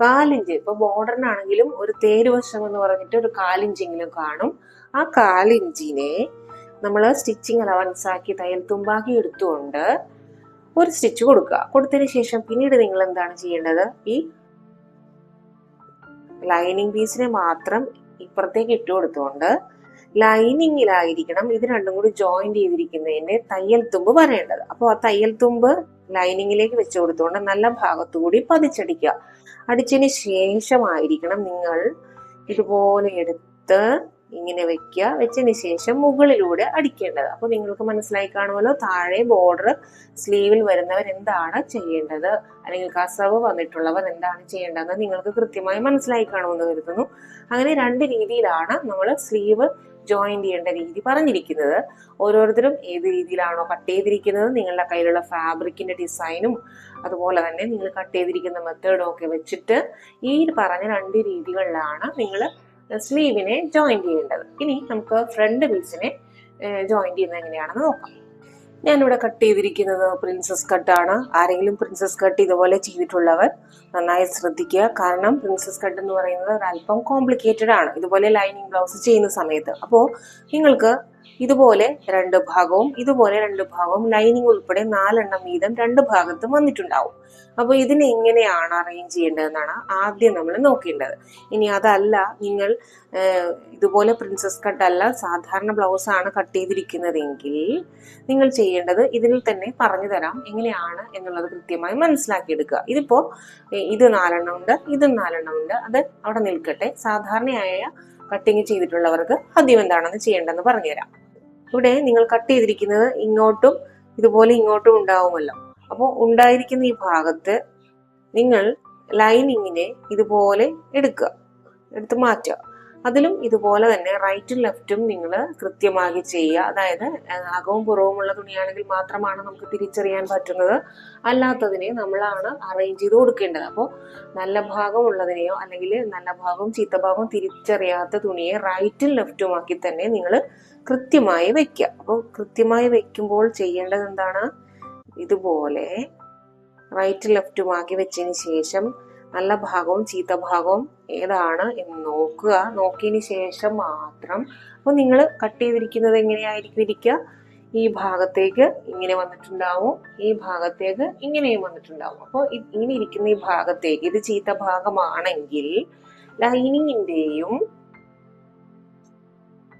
[SPEAKER 1] കാലിഞ്ച്. ഇപ്പൊ ബോർഡറിനാണെങ്കിലും ഒരു തേര് വശം എന്ന് പറഞ്ഞിട്ട് ഒരു കാലിഞ്ചെങ്കിലും കാണും. ആ കാലിഞ്ചിനെ നമ്മൾ സ്റ്റിച്ചിങ് അലവൻസ് ആക്കി തയ്യൽ തുമ്പാക്കി എടുത്തുകൊണ്ട് ഒരു സ്റ്റിച്ച് കൊടുക്കുക. കൊടുത്തതിന് ശേഷം പിന്നീട് നിങ്ങൾ എന്താണ് ചെയ്യേണ്ടത്? ഈ ലൈനിങ് പീസിനെ മാത്രം ഇപ്പുറത്തേക്ക് ഇട്ട് കൊടുത്തുകൊണ്ട് ലൈനിങ്ങിലായിരിക്കണം ഇത് രണ്ടും കൂടി ജോയിന്റ് ചെയ്തിരിക്കുന്നതിന്റെ തയ്യൽ തുമ്പ് വരേണ്ടത്. അപ്പോൾ ആ തയ്യൽ തുമ്പ് ലൈനിങ്ങിലേക്ക് വെച്ച് കൊടുത്തുകൊണ്ട് നല്ല ഭാഗത്തുകൂടി പതിച്ചടിക്കുക. അടിച്ചതിന് ശേഷമായിരിക്കണം നിങ്ങൾ ഇതുപോലെ എടുത്ത് ഇങ്ങനെ വെക്കുക. വെച്ചതിന് ശേഷം മുകളിലൂടെ അടിക്കേണ്ടത്. അപ്പോൾ നിങ്ങൾക്ക് മനസ്സിലായി കാണുമല്ലോ താഴെ ബോർഡർ സ്ലീവിൽ വരുന്നവർ എന്താണ് ചെയ്യേണ്ടത്? അല്ലെങ്കിൽ കസവ് വന്നിട്ടുള്ളവർ എന്താണ് ചെയ്യേണ്ടതെന്ന് നിങ്ങൾക്ക് കൃത്യമായി മനസ്സിലായി കാണുമെന്ന് കരുതുന്നു. അങ്ങനെ രണ്ട് രീതിയിലാണ് നമ്മൾ സ്ലീവ് ജോയിൻ ചെയ്യേണ്ട രീതി പറഞ്ഞിരിക്കുന്നത്. ഓരോരുത്തരും ഏത് രീതിയിലാണോ കട്ട് ചെയ്തിരിക്കുന്നത്. നിങ്ങളുടെ കയ്യിലുള്ള ഫാബ്രിക്കിന്റെ ഡിസൈനും അതുപോലെ തന്നെ നിങ്ങൾ കട്ട് ചെയ്തിരിക്കുന്ന മെത്തേഡും ഒക്കെ വെച്ചിട്ട് ഈ പറഞ്ഞ രണ്ട് രീതികളിലാണ് നിങ്ങൾ സ്ലീവിനെ ജോയിൻ ചെയ്യേണ്ടത്. ഇനി നമുക്ക് ഫ്രണ്ട് പീസിനെ ജോയിൻ ചെയ്യുന്നത് എങ്ങനെയാണെന്ന് നോക്കാം. ഞാനിവിടെ കട്ട് ചെയ്തിരിക്കുന്നത് പ്രിൻസസ് കട്ടാണ് ആരെങ്കിലും പ്രിൻസസ് കട്ട് ഇതുപോലെ ചെയ്തിട്ടുള്ളവർ നന്നായി ശ്രദ്ധിക്കുക. കാരണം പ്രിൻസസ് കട്ട് എന്ന് പറയുന്നത് ഒരല്പം കോംപ്ലിക്കേറ്റഡ് ആണ്. ഇതുപോലെ ലൈനിങ് ബ്ലൗസ് ചെയ്യുന്ന സമയത്ത്. അപ്പോൾ നിങ്ങൾക്ക് ഇതുപോലെ രണ്ട് ഭാഗവും ഇതുപോലെ രണ്ട് ഭാഗവും ലൈനിങ് ഉൾപ്പെടെ നാലെണ്ണം വീതം രണ്ട് ഭാഗത്തും വന്നിട്ടുണ്ടാവും. അപ്പോൾ ഇതിനെ എങ്ങനെയാണ് അറേഞ്ച് ചെയ്യേണ്ടതെന്നാണ് ആദ്യം നമ്മൾ നോക്കേണ്ടത്. ഇനി അതല്ല നിങ്ങൾ ഇതുപോലെ പ്രിൻസസ് കട്ട് അല്ല സാധാരണ ബ്ലൗസ് ആണ് കട്ട് ചെയ്തിരിക്കുന്നതെങ്കിൽ നിങ്ങൾ ചെയ്യേണ്ടത് ഇതിൽ തന്നെ പറഞ്ഞു തരാം എങ്ങനെയാണ് എന്നുള്ളത് കൃത്യമായി മനസ്സിലാക്കിയെടുക്കുക. ഇതിപ്പോ ഇത് നാലെണ്ണം ഉണ്ട് ഇതും നാലെണ്ണം ഉണ്ട്. അത് അവിടെ നിൽക്കട്ടെ. സാധാരണയായ കട്ടിങ് ചെയ്തിട്ടുള്ളവർക്ക് ആദ്യം എന്താണെന്ന് ചെയ്യേണ്ടതെന്ന് പറഞ്ഞുതരാം. ഇവിടെ നിങ്ങൾ കട്ട് ചെയ്തിരിക്കുന്നത് ഇങ്ങോട്ടും ഇതുപോലെ ഇങ്ങോട്ടും ഉണ്ടാവുമല്ലോ. അപ്പോൾ ഉണ്ടായിരിക്കുന്ന ഈ ഭാഗത്ത് നിങ്ങൾ ലൈനിങ്ങിനെ ഇതുപോലെ എടുക്കുക. എടുത്ത് മാറ്റുക. അതിലും ഇതുപോലെ തന്നെ റൈറ്റും ലെഫ്റ്റും നിങ്ങൾ കൃത്യമായി ചെയ്യുക. അതായത് അകവും പുറവുമുള്ള തുണിയാണെങ്കിൽ മാത്രമാണ് നമുക്ക് തിരിച്ചറിയാൻ പറ്റുന്നത്. അല്ലാത്തതിനെ നമ്മളാണ് അറേഞ്ച് ചെയ്ത് കൊടുക്കേണ്ടത്. അപ്പോൾ നല്ല ഭാഗമുള്ളതിനെയോ അല്ലെങ്കിൽ നല്ല ഭാഗവും ചീത്ത ഭാഗവും തിരിച്ചറിയാത്ത തുണിയെ റൈറ്റും ലെഫ്റ്റും ആക്കി തന്നെ നിങ്ങൾ കൃത്യമായി വയ്ക്കുക അപ്പോൾ കൃത്യമായി വയ്ക്കുമ്പോൾ ചെയ്യേണ്ടത് എന്താണ്? ഇതുപോലെ റൈറ്റ് ലെഫ്റ്റുമാക്കി വെച്ചതിന് ശേഷം നല്ല ഭാഗവും ചീത്ത ഭാഗവും ഏതാണ് എന്ന് നോക്കുക. നോക്കിയതിന് ശേഷം മാത്രം അപ്പോൾ നിങ്ങൾ കട്ട് ചെയ്തിരിക്കുന്നത് എങ്ങനെയായിരിക്കും ഇരിക്കുക? ഈ ഭാഗത്തേക്ക് ഇങ്ങനെ വന്നിട്ടുണ്ടാവും. ഈ ഭാഗത്തേക്ക് ഇങ്ങനെയും വന്നിട്ടുണ്ടാവും. അപ്പോൾ ഇങ്ങനെ ഇരിക്കുന്ന ഈ ഭാഗത്തേക്ക് ഇത് ചീത്ത ഭാഗമാണെങ്കിൽ ലൈനിങ്ങിന്റെയും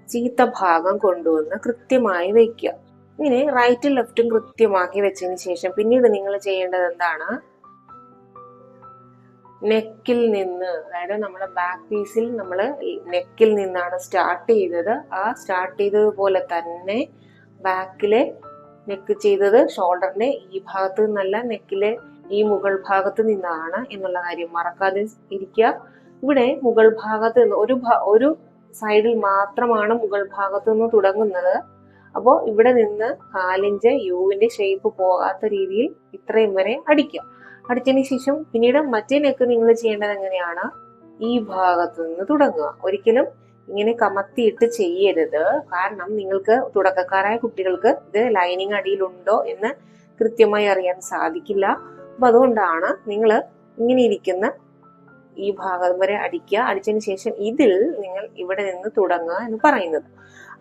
[SPEAKER 1] ചീത്ത ഭാഗം കൊണ്ടുവന്ന് കൃത്യമായി വയ്ക്കുക ഇങ്ങനെ റൈറ്റും ലെഫ്റ്റും കൃത്യമാക്കി വെച്ചതിന് ശേഷം പിന്നീട് നിങ്ങൾ ചെയ്യേണ്ടത് എന്താണ്? നെക്കിൽ നിന്ന് അതായത് നമ്മുടെ ബാക്ക് പീസിൽ നമ്മൾ നെക്കിൽ നിന്നാണ് സ്റ്റാർട്ട് ചെയ്തത്. ആ സ്റ്റാർട്ട് ചെയ്തതുപോലെ തന്നെ ബാക്കിലെ നെക്ക് ചെയ്തത് ഷോൾഡറിന്റെ ഈ ഭാഗത്ത് നിന്നല്ല നെക്കിലെ ഈ മുകൾ ഭാഗത്ത് നിന്നാണ് എന്നുള്ള കാര്യം മറക്കാതെ ഇരിക്കുക. ഇവിടെ മുകൾ ഭാഗത്ത് നിന്ന് ഒരു ഒരു സൈഡിൽ മാത്രമാണ് മുകൾ ഭാഗത്ത് നിന്ന് തുടങ്ങുന്നത്. അപ്പോൾ ഇവിടെ നിന്ന് കാലിഞ്ച് യുവിന്റെ ഷേപ്പ് പോകാത്ത രീതിയിൽ ഇത്രയും വരെ അടിക്കുക. അടിച്ചതിന് ശേഷം പിന്നീട് മറ്റേ നെക്ക് നിങ്ങൾ ചെയ്യേണ്ടത് എങ്ങനെയാണ്? ഈ ഭാഗത്ത് നിന്ന് തുടങ്ങുക. ഒരിക്കലും ഇങ്ങനെ കമത്തിയിട്ട് ചെയ്യരുത്. കാരണം നിങ്ങൾക്ക് തുടക്കക്കാരായ കുട്ടികൾക്ക് ഇത് ലൈനിങ് അടിയിലുണ്ടോ എന്ന് കൃത്യമായി അറിയാൻ സാധിക്കില്ല. അപ്പൊ അതുകൊണ്ടാണ് നിങ്ങൾ ഇങ്ങനെ ഇരിക്കുന്ന ഈ ഭാഗം വരെ അടിക്കുക. അടിച്ചതിന് ശേഷം ഇതിൽ നിങ്ങൾ ഇവിടെ നിന്ന് തുടങ്ങുക എന്ന് പറയുന്നത്.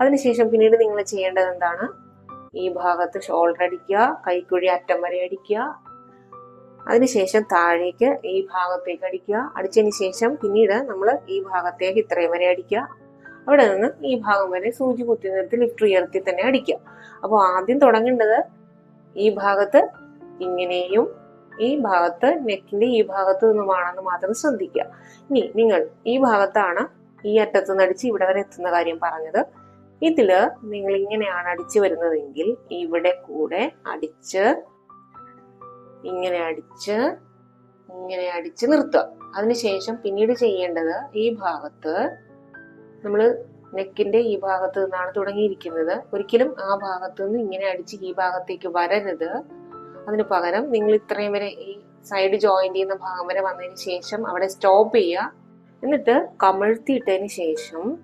[SPEAKER 1] അതിനുശേഷം പിന്നീട് നിങ്ങൾ ചെയ്യേണ്ടത് എന്താണ്? ഈ ഭാഗത്ത് ഷോൾഡർ അടിക്കുക കൈക്കുഴി അറ്റം വരെ അടിക്കുക. അതിനുശേഷം താഴേക്ക് ഈ ഭാഗത്തേക്ക് അടിക്കുക. അടിച്ചതിന് ശേഷം പിന്നീട് നമ്മൾ ഈ ഭാഗത്തേക്ക് ഇത്രയും വരെ അടിക്കുക. അവിടെ നിന്ന് ഈ ഭാഗം വരെ സൂചി കുത്തി നിർത്തി ലിഫ്റ്റ് ഉയർത്തി തന്നെ അടിക്കുക. അപ്പോൾ ആദ്യം തുടങ്ങേണ്ടത് ഈ ഭാഗത്ത് ഇങ്ങനെയും ഈ ഭാഗത്ത് നെക്കിന്റെ ഈ ഭാഗത്ത് നിന്നുമാണെന്ന് മാത്രം ശ്രദ്ധിക്കുക. ഇനി നിങ്ങൾ ഈ ഭാഗത്താണ് ഈ അറ്റത്ത് നിന്ന് അടിച്ച് ഇവിടെ വരെ എത്തുന്ന കാര്യം പറഞ്ഞത്. ഇതിൽ നിങ്ങൾ ഇങ്ങനെയാണ് അടിച്ചു വരുന്നതെങ്കിൽ ഇവിടെ കൂടെ അടിച്ച് ഇങ്ങനെ അടിച്ച് ഇങ്ങനെ അടിച്ച് നിർത്തുക. അതിനുശേഷം പിന്നീട് ചെയ്യേണ്ടത് ഈ ഭാഗത്ത് നമ്മൾ നെക്കിന്റെ ഈ ഭാഗത്ത് നിന്നാണ് തുടങ്ങിയിരിക്കുന്നത്. ഒരിക്കലും ആ ഭാഗത്ത് നിന്ന് ഇങ്ങനെ അടിച്ച് ഈ ഭാഗത്തേക്ക് വരരുത്. അതിന് പകരം നിങ്ങൾ ഇത്രയും വരെ ഈ സൈഡ് ജോയിന്റ് ചെയ്യുന്ന ഭാഗം വരെ വന്നതിന് ശേഷം അവിടെ സ്റ്റോപ്പ് ചെയ്യുക. എന്നിട്ട് കമഴ്ത്തിയിട്ടതിന് ശേഷം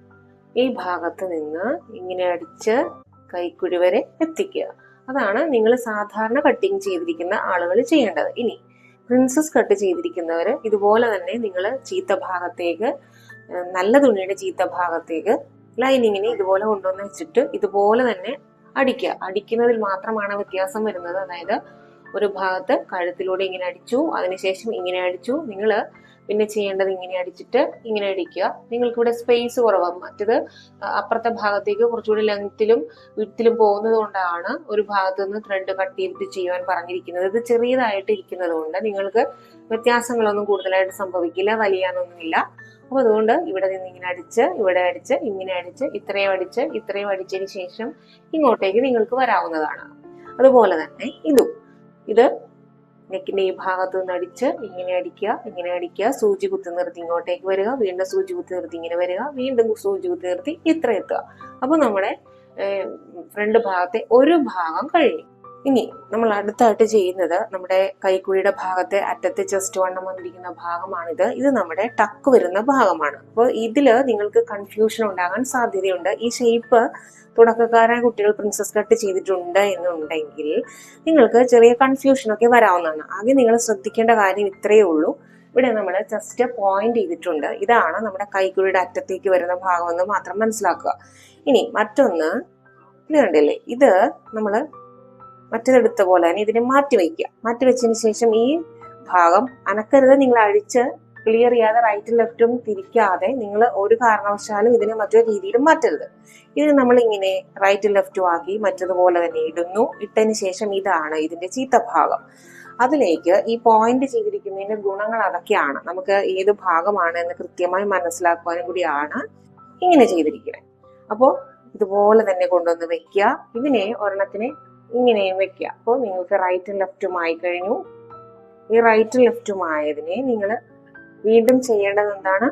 [SPEAKER 1] ഈ ഭാഗത്ത് നിന്ന് ഇങ്ങനെ അടിച്ച് കൈക്കുഴി വരെ എത്തിക്കുക. അതാണ് നിങ്ങൾ സാധാരണ കട്ടിങ് ചെയ്തിരിക്കുന്ന ആളുകൾ ചെയ്യേണ്ടത്. ഇനി പ്രിൻസസ് കട്ട് ചെയ്തിരിക്കുന്നവർ ഇതുപോലെ തന്നെ നിങ്ങൾ ചീത്ത ഭാഗത്തേക്ക് നല്ല തുണിയുടെ ചീത്ത ഭാഗത്തേക്ക് ലൈനിങ്ങിനെ ഇതുപോലെ കൊണ്ടുവന്ന് വെച്ചിട്ട് ഇതുപോലെ തന്നെ അടിക്കുക. അടിക്കുന്നതിൽ മാത്രമാണ് വ്യത്യാസം വരുന്നത്. അതായത് ഒരു ഭാഗത്ത് കഴുത്തിലൂടെ ഇങ്ങനെ അടിച്ചു അതിനുശേഷം ഇങ്ങനെ അടിച്ചു. നിങ്ങൾ പിന്നെ ചെയ്യേണ്ടത് ഇങ്ങനെ അടിച്ചിട്ട് ഇങ്ങനെ അടിക്കുക. നിങ്ങൾക്ക് ഇവിടെ സ്പേസ് കുറവാണ് മറ്റത് അപ്പുറത്തെ ഭാഗത്തേക്ക് കുറച്ചുകൂടി ലെങ്ത്തിലും വിട്ടിലും പോകുന്നത് കൊണ്ടാണ് ഒരു ഭാഗത്ത് നിന്ന് ത്രെഡ് കട്ട് ചെയ്തിട്ട് ചെയ്യാൻ പറഞ്ഞിരിക്കുന്നത്. ഇത് ചെറിയതായിട്ട് ഇരിക്കുന്നത് കൊണ്ട് നിങ്ങൾക്ക് വ്യത്യാസങ്ങളൊന്നും കൂടുതലായിട്ട് സംഭവിക്കില്ല വലിയാനൊന്നുമില്ല അപ്പൊ അതുകൊണ്ട് ഇവിടെ നിന്ന് ഇങ്ങനെ അടിച്ച് ഇവിടെ അടിച്ച് ഇങ്ങനെ അടിച്ച് ഇത്രയും അടിച്ച് ഇത്രയും അടിച്ചതിന് ശേഷം ഇങ്ങോട്ടേക്ക് നിങ്ങൾക്ക് വരാവുന്നതാണ്. അതുപോലെ തന്നെ ഇതും. ഇത് നെക്കിന്റെ ഈ ഭാഗത്ത് നിന്ന് അടിച്ച് ഇങ്ങനെ അടിക്കുക ഇങ്ങനെ അടിക്കുക സൂചി കുത്തി നിർത്തി ഇങ്ങോട്ടേക്ക് വരിക വീണ്ടും സൂചി കുത്തി നിർത്തി ഇങ്ങനെ വരിക വീണ്ടും സൂചി കുത്തി നിർത്തി ഇത്ര എത്തുക. അപ്പൊ നമ്മുടെ ഫ്രണ്ട് ഭാഗത്തെ ഒരു ഭാഗം കഴിഞ്ഞു ഇനി നമ്മൾ അടുത്തായിട്ട് ചെയ്യുന്നത് നമ്മുടെ കൈക്കുഴിയുടെ ഭാഗത്തെ അറ്റത്തെ ചെസ്റ്റ് വണ്ണം വന്നിരിക്കുന്ന ഭാഗമാണിത്. ഇത് നമ്മുടെ ടക്ക് വരുന്ന ഭാഗമാണ്. അപ്പോൾ ഇതിൽ നിങ്ങൾക്ക് കൺഫ്യൂഷൻ ഉണ്ടാകാൻ സാധ്യതയുണ്ട്. ഈ ഷേപ്പ് തുടക്കക്കാരായ കുട്ടികൾ പ്രിൻസസ് കട്ട് ചെയ്തിട്ടുണ്ട് എന്നുണ്ടെങ്കിൽ നിങ്ങൾക്ക് ചെറിയ കൺഫ്യൂഷനൊക്കെ വരാവുന്നതാണ്. ആകെ നിങ്ങൾ ശ്രദ്ധിക്കേണ്ട കാര്യം ഇത്രയേ ഉള്ളൂ. ഇവിടെ നമ്മൾ ജസ്റ്റ് പോയിന്റ് ചെയ്തിട്ടുണ്ട്. ഇതാണ് നമ്മുടെ കൈക്കുഴിയുടെ അറ്റത്തേക്ക് വരുന്ന ഭാഗമെന്ന് മാത്രം മനസ്സിലാക്കുക. ഇനി മറ്റൊന്ന് ഇത് കണ്ടില്ലേ? ഇത് നമ്മൾ മറ്റേതെടുത്ത പോലെ തന്നെ ഇതിനെ മാറ്റി വയ്ക്കുക. മാറ്റി വെച്ചതിന് ശേഷം ഈ ഭാഗം അനക്കരുത്. നിങ്ങൾ അഴിച്ച് ക്ലിയർ ചെയ്യാതെ റൈറ്റും ലെഫ്റ്റും തിരിക്കാതെ നിങ്ങൾ ഒരു കാരണവശാലും ഇതിനെ മറ്റൊരു രീതിയിൽ മാറ്റരുത്. ഇത് നമ്മൾ ഇങ്ങനെ റൈറ്റും ലെഫ്റ്റും ആക്കി മറ്റതുപോലെ തന്നെ ഇടുന്നു. ഇട്ടതിന് ശേഷം ഇതാണ് ഇതിന്റെ ചീത്ത ഭാഗം. അതിലേക്ക് ഈ പോയിന്റ് ചെയ്തിരിക്കുന്നതിന്റെ ഗുണങ്ങൾ അതൊക്കെയാണ്. നമുക്ക് ഏത് ഭാഗമാണ് എന്ന് കൃത്യമായി മനസ്സിലാക്കുവാനും കൂടിയാണ് ഇങ്ങനെ ചെയ്തിരിക്കുന്നത്. അപ്പോൾ ഇതുപോലെ തന്നെ കൊണ്ടുവന്ന് വെക്കുക ഇതിനെ ഒരെണ്ണത്തിന് ഇങ്ങനെയും വെക്കുക. അപ്പോൾ നിങ്ങൾക്ക് റൈറ്റും ലെഫ്റ്റും ആയി കഴിഞ്ഞു. ഈ റൈറ്റും ലെഫ്റ്റും ആയതിനെ നിങ്ങൾ വീണ്ടും ചെയ്യേണ്ടത് എന്താണ്?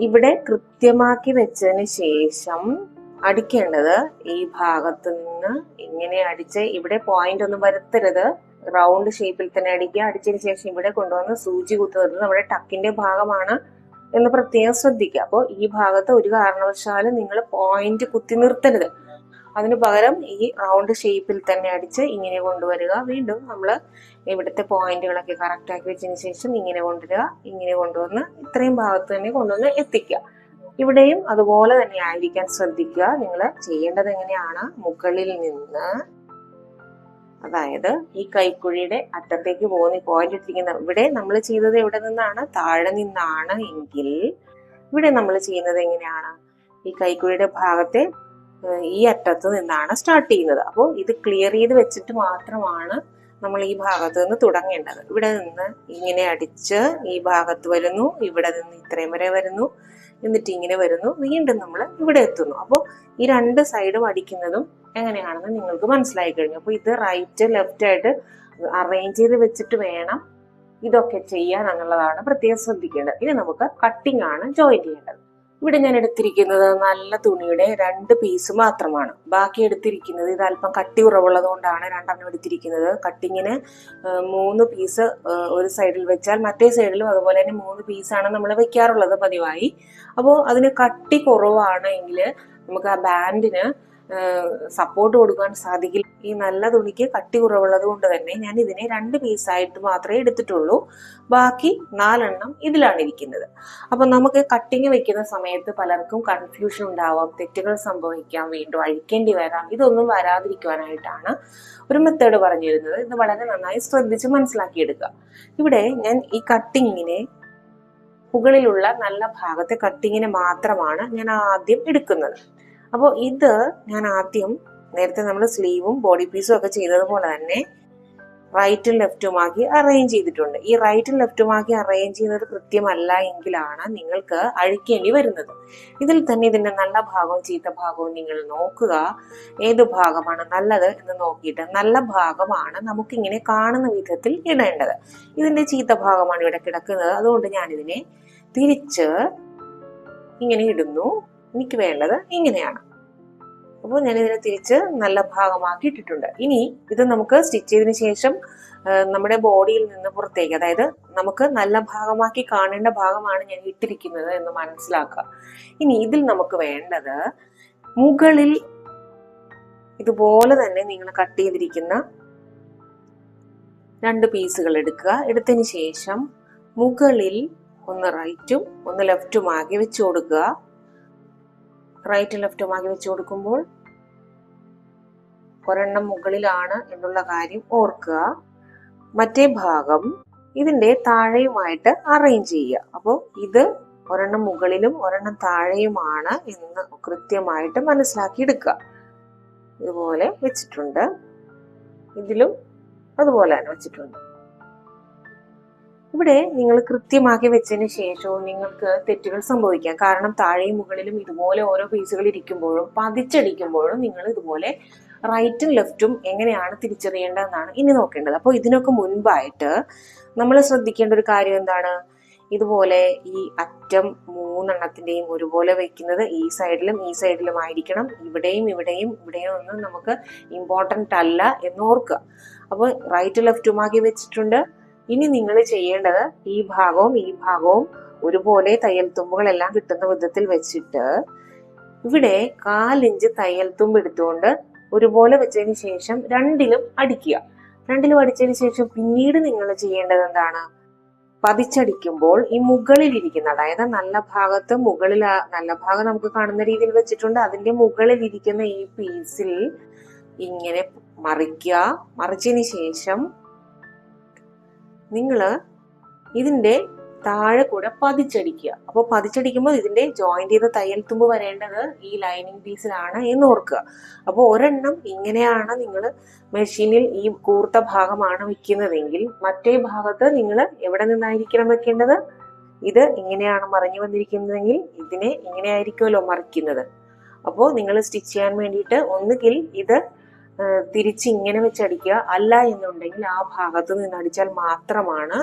[SPEAKER 1] ഇവിടെ കൃത്യമാക്കി വെച്ചതിന് ശേഷം അടിക്കേണ്ടത് ഈ ഭാഗത്ത് നിന്ന് ഇങ്ങനെ അടിച്ച് ഇവിടെ പോയിന്റ് ഒന്നും വരുത്തരുത്. റൗണ്ട് ഷേപ്പിൽ തന്നെ അടിക്കുക. അടിച്ചതിന് ശേഷം ഇവിടെ കൊണ്ടുവന്ന് സൂചി കുത്തുന്നത് നമ്മുടെ ടക്കിന്റെ ഭാഗമാണ് എന്ന് പ്രത്യേകം ശ്രദ്ധിക്കുക. അപ്പോൾ ഈ ഭാഗത്ത് ഒരു കാരണവശാലും നിങ്ങൾ പോയിന്റ് കുത്തി നിർത്തരുത്. അതിന് പകരം ഈ റൗണ്ട് ഷേപ്പിൽ തന്നെ അടിച്ച് ഇങ്ങനെ കൊണ്ടുവരിക. വീണ്ടും നമ്മൾ ഇവിടുത്തെ പോയിന്റുകളൊക്കെ കറക്റ്റ് ആക്കി വെച്ചതിന് ശേഷം ഇങ്ങനെ കൊണ്ടുവരിക. ഇങ്ങനെ കൊണ്ടുവന്ന് ഇത്രയും ഭാഗത്ത് തന്നെ കൊണ്ടുവന്ന് എത്തിക്കുക. ഇവിടെയും അതുപോലെ തന്നെ ആയിരിക്കാൻ ശ്രദ്ധിക്കുക. നിങ്ങൾ ചെയ്യേണ്ടത് എങ്ങനെയാണ്? മുകളിൽ നിന്ന് അതായത് ഈ കൈക്കുഴിയുടെ അറ്റത്തേക്ക് പോകുന്ന പോയിന്റ് ഇട്ടിരിക്കുന്ന ഇവിടെ നമ്മൾ ചെയ്തത് എവിടെ നിന്നാണ്? താഴെ നിന്നാണ് എങ്കിൽ ഇവിടെ നമ്മൾ ചെയ്യുന്നത് എങ്ങനെയാണ്? ഈ കൈക്കുഴിയുടെ ഭാഗത്തെ ഈ അറ്റത്ത് നിന്നാണ് സ്റ്റാർട്ട് ചെയ്യുന്നത്. അപ്പോൾ ഇത് ക്ലിയർ ചെയ്ത് വെച്ചിട്ട് മാത്രമാണ് നമ്മൾ ഈ ഭാഗത്ത് നിന്ന് തുടങ്ങേണ്ടത്. ഇവിടെ നിന്ന് ഇങ്ങനെ അടിച്ച് ഈ ഭാഗത്ത് വരുന്നു ഇവിടെ നിന്ന് ഇത്രയും വരെ വരുന്നു എന്നിട്ട് ഇങ്ങനെ വരുന്നു വീണ്ടും നമ്മൾ ഇവിടെ എത്തുന്നു. അപ്പോൾ ഈ രണ്ട് സൈഡും അടിക്കുന്നതും എങ്ങനെയാണെന്ന് നിങ്ങൾക്ക് മനസ്സിലായി കഴിഞ്ഞു. അപ്പോൾ ഇത് റൈറ്റ് ലെഫ്റ്റ് ആയിട്ട് അറേഞ്ച് ചെയ്ത് വെച്ചിട്ട് വേണം ഇതൊക്കെ ചെയ്യാൻ എന്നുള്ളതാണ് പ്രത്യേകം ശ്രദ്ധിക്കേണ്ടത്. ഇനി നമുക്ക് കട്ടിംഗ് ആണ് ജോയിൻ ചെയ്യേണ്ടത്. ഇവിടെ ഞാൻ എടുത്തിരിക്കുന്നത് നല്ല തുണിയുടെ രണ്ട് പീസ് മാത്രമാണ്. ബാക്കി എടുത്തിരിക്കുന്നത് ഇത് അല്പം കട്ടി കുറവുള്ളത് കൊണ്ടാണ് രണ്ടെണ്ണം എടുത്തിരിക്കുന്നത്. കട്ടിങ്ങിന് മൂന്ന് പീസ് ഒരു സൈഡിൽ വെച്ചാൽ മറ്റേ സൈഡിലും അതുപോലെ തന്നെ മൂന്ന് പീസാണ് നമ്മൾ വെക്കാറുള്ളത് പതിവായി. അപ്പോൾ അതിന് കട്ടി കുറവാണെങ്കിൽ നമുക്ക് ആ ബാൻഡിന് സപ്പോർട്ട് കൊടുക്കാൻ സാധിക്കില്ല. ഈ നല്ല തുണിക്ക് കട്ടി കുറവുള്ളത് കൊണ്ട് തന്നെ ഞാൻ ഇതിനെ രണ്ട് പീസായിട്ട് മാത്രമേ എടുത്തിട്ടുള്ളൂ. ബാക്കി നാലെണ്ണം ഇതിലാണ് ഇരിക്കുന്നത്. അപ്പം നമുക്ക് കട്ടിങ് വെക്കുന്ന സമയത്ത് പലർക്കും കൺഫ്യൂഷൻ ഉണ്ടാവാം തെറ്റുകൾ സംഭവിക്കാം വീണ്ടും അഴിക്കേണ്ടി വരാം. ഇതൊന്നും വരാതിരിക്കുവാനായിട്ടാണ് ഒരു മെത്തേഡ് പറഞ്ഞിരുന്നത്. ഇത് വളരെ നന്നായി ശ്രദ്ധിച്ച് മനസ്സിലാക്കിയെടുക്കുക. ഇവിടെ ഞാൻ ഈ കട്ടിങ്ങിനെ മുകളിലുള്ള നല്ല ഭാഗത്തെ കട്ടിങ്ങിനെ മാത്രമാണ് ഞാൻ ആദ്യം എടുക്കുന്നത്. അപ്പോൾ ഇത് ഞാൻ ആദ്യം നേരത്തെ നമ്മൾ സ്ലീവും ബോഡി പീസും ഒക്കെ ചെയ്തതുപോലെ തന്നെ റൈറ്റും ലെഫ്റ്റുമാക്കി അറേഞ്ച് ചെയ്തിട്ടുണ്ട്. ഈ റൈറ്റും ലെഫ്റ്റുമാക്കി അറേഞ്ച് ചെയ്യുന്നത് കൃത്യമല്ല എങ്കിലാണ് നിങ്ങൾക്ക് അഴിക്കേണ്ടി വരുന്നത്. ഇതിൽ തന്നെ ഇതിന്റെ നല്ല ഭാഗവും ചീത്ത ഭാഗവും നിങ്ങൾ നോക്കുക. ഏത് ഭാഗമാണ് നല്ലത് എന്ന് നോക്കിയിട്ട് നല്ല ഭാഗമാണ് നമുക്കിങ്ങനെ കാണുന്ന വിധത്തിൽ ഇടേണ്ടത്. ഇതിന്റെ ചീത്ത ഭാഗമാണ് ഇവിടെ കിടക്കുന്നത്. അതുകൊണ്ട് ഞാനിതിനെ തിരിച്ച് ഇങ്ങനെ ഇടുന്നു. എനിക്ക് വേണ്ടത് ഇങ്ങനെയാണ്. അപ്പോൾ ഞാൻ ഇതിനെ തിരിച്ച് നല്ല ഭാഗമാക്കി ഇട്ടിട്ടുണ്ട് ഇനി ഇത് നമുക്ക് സ്റ്റിച്ച് ചെയ്തതിന് ശേഷം നമ്മുടെ ബോഡിയിൽ നിന്ന് പുറത്തേക്ക് അതായത് നമുക്ക് നല്ല ഭാഗമാക്കി കാണേണ്ട ഭാഗമാണ് ഞാൻ ഇട്ടിരിക്കുന്നത് എന്ന് മനസ്സിലാക്കുക. ഇനി ഇതിൽ നമുക്ക് വേണ്ടത് മുകളിൽ ഇതുപോലെ തന്നെ നിങ്ങൾ കട്ട് ചെയ്തിരിക്കുന്ന രണ്ട് പീസുകൾ എടുക്കുക. എടുത്തതിന് ശേഷം മുകളിൽ ഒന്ന് റൈറ്റും ഒന്ന് ലെഫ്റ്റും ആകെ വെച്ച് കൊടുക്കുക. റൈറ്റും ലെഫ്റ്റുമാക്കി വെച്ച് കൊടുക്കുമ്പോൾ ഒരെണ്ണം മുകളിലാണ് എന്നുള്ള കാര്യം ഓർക്കുക. മറ്റേ ഭാഗം ഇതിന്റെ താഴെയുമായിട്ട് അറേഞ്ച് ചെയ്യുക. അപ്പോൾ ഇത് ഒരെണ്ണം മുകളിലും ഒരെണ്ണം താഴെയുമാണ് എന്ന് കൃത്യമായിട്ട് മനസ്സിലാക്കി എടുക്കുക. ഇതുപോലെ വെച്ചിട്ടുണ്ട്. ഇതിലും അതുപോലെ തന്നെ വെച്ചിട്ടുണ്ട്. ഇവിടെ നിങ്ങൾ കൃത്യമാക്കി വെച്ചതിന് ശേഷവും നിങ്ങൾക്ക് തെറ്റുകൾ സംഭവിക്കാം. കാരണം താഴെയും മുകളിലും ഇതുപോലെ ഓരോ പീസുകൾ ഇരിക്കുമ്പോഴും പതിച്ചടിക്കുമ്പോഴും നിങ്ങൾ ഇതുപോലെ റൈറ്റും ലെഫ്റ്റും എങ്ങനെയാണ് തിരിച്ചറിയേണ്ടതെന്നാണ് ഇനി നോക്കേണ്ടത്. അപ്പോൾ ഇതിനൊക്കെ മുൻപായിട്ട് നമ്മൾ ശ്രദ്ധിക്കേണ്ട ഒരു കാര്യം എന്താണ്? ഇതുപോലെ ഈ അറ്റം മൂന്നെണ്ണത്തിന്റെയും ഒരുപോലെ വയ്ക്കുന്നത് ഈ സൈഡിലും ഈ സൈഡിലും ആയിരിക്കണം. ഇവിടെയും ഇവിടെയും ഇവിടെയും ഒന്നും നമുക്ക് ഇമ്പോർട്ടന്റ് അല്ല എന്നോർക്കുക അപ്പോൾ റൈറ്റ് ലെഫ്റ്റുമാക്കി വെച്ചിട്ടുണ്ട്. ഇനി നിങ്ങൾ ചെയ്യേണ്ടത് ഈ ഭാഗവും ഈ ഭാഗവും ഒരുപോലെ തയ്യൽ തുമ്പുകളെല്ലാം കിട്ടുന്ന വിധത്തിൽ വെച്ചിട്ട് ഇവിടെ കാലിഞ്ച് തയ്യൽ തുമ്പ് എടുത്തുകൊണ്ട് ഒരുപോലെ വെച്ചതിന് ശേഷം രണ്ടിലും അടിക്കുക. രണ്ടിലും അടിച്ചതിന് ശേഷം പിന്നീട് നിങ്ങൾ ചെയ്യേണ്ടത് എന്താണ്? പതിച്ചടിക്കുമ്പോൾ ഈ മുകളിൽ ഇരിക്കുന്ന അതായത് നല്ല ഭാഗത്ത് മുകളിൽ നല്ല ഭാഗം നമുക്ക് കാണുന്ന രീതിയിൽ വെച്ചിട്ടുണ്ട്. അതിന്റെ മുകളിൽ ഇരിക്കുന്ന ഈ പീസിൽ ഇങ്ങനെ മറിക്കുക. മറിച്ചതിന് ശേഷം നിങ്ങൾ ഇതിന്റെ താഴെ കൂടെ പതിച്ചടിക്കുക. അപ്പോൾ പതിച്ചടിക്കുമ്പോൾ ഇതിന്റെ ജോയിന്റ് ചെയ്ത തയ്യൽ തുമ്പ് വരേണ്ടത് ഈ ലൈനിങ് പീസിലാണ് എന്ന് ഓർക്കുക. അപ്പോൾ ഒരെണ്ണം ഇങ്ങനെയാണ് നിങ്ങൾ മെഷീനിൽ ഈ കൂർത്ത ഭാഗമാണ് വെക്കുന്നതെങ്കിൽ മറ്റേ ഭാഗത്ത് നിങ്ങൾ എവിടെ നിന്നായിരിക്കണം വെക്കേണ്ടത്? ഇത് ഇങ്ങനെയാണ് മറിഞ്ഞു വന്നിരിക്കുന്നതെങ്കിൽ ഇതിനെ ഇങ്ങനെയായിരിക്കുമല്ലോ മറിക്കുന്നത്. അപ്പോൾ നിങ്ങൾ സ്റ്റിച്ച് ചെയ്യാൻ വേണ്ടിയിട്ട് ഒന്നുകിൽ ഇത് തിരിച്ച് ഇങ്ങനെ വെച്ചടിക്കുക. അല്ല എന്നുണ്ടെങ്കിൽ ആ ഭാഗത്ത് നിന്ന് അടിച്ചാൽ മാത്രമാണ്